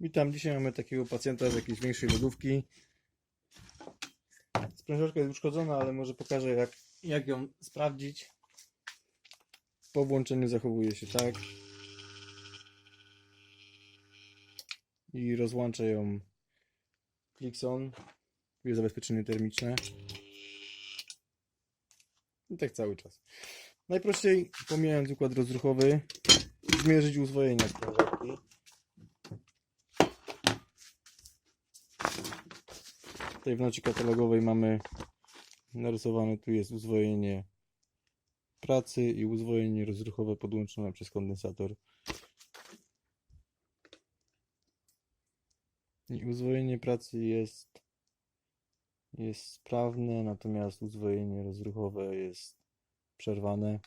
Witam, dzisiaj mamy takiego pacjenta z jakiejś większej lodówki. Sprężarka jest uszkodzona, ale może pokażę jak, jak ją sprawdzić. Po włączeniu zachowuje się tak. I rozłączę ją. Tu jest zabezpieczenie termiczne. I tak cały czas. Najprościej, pomijając układ rozruchowy, zmierzyć uzwojenia sprężarki. Tutaj w nocie katalogowej mamy narysowane, tu jest uzwojenie pracy i uzwojenie rozruchowe podłączone przez kondensator. I uzwojenie pracy jest, jest sprawne, natomiast uzwojenie rozruchowe jest przerwane.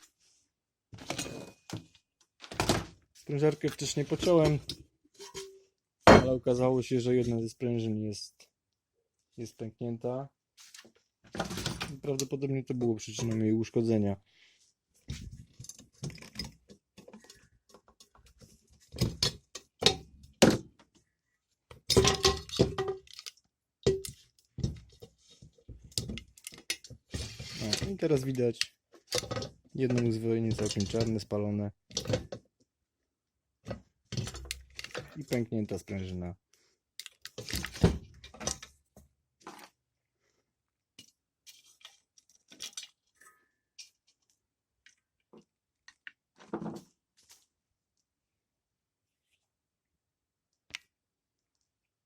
Sprężarkę wcześniej pociąłem, ale okazało się, że jedna ze sprężyn jest jest pęknięta. Prawdopodobnie to było przyczyną jej uszkodzenia. O, I teraz widać jedno uzwojenie całkiem czarne, spalone i pęknięta sprężyna.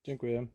Dziękuję.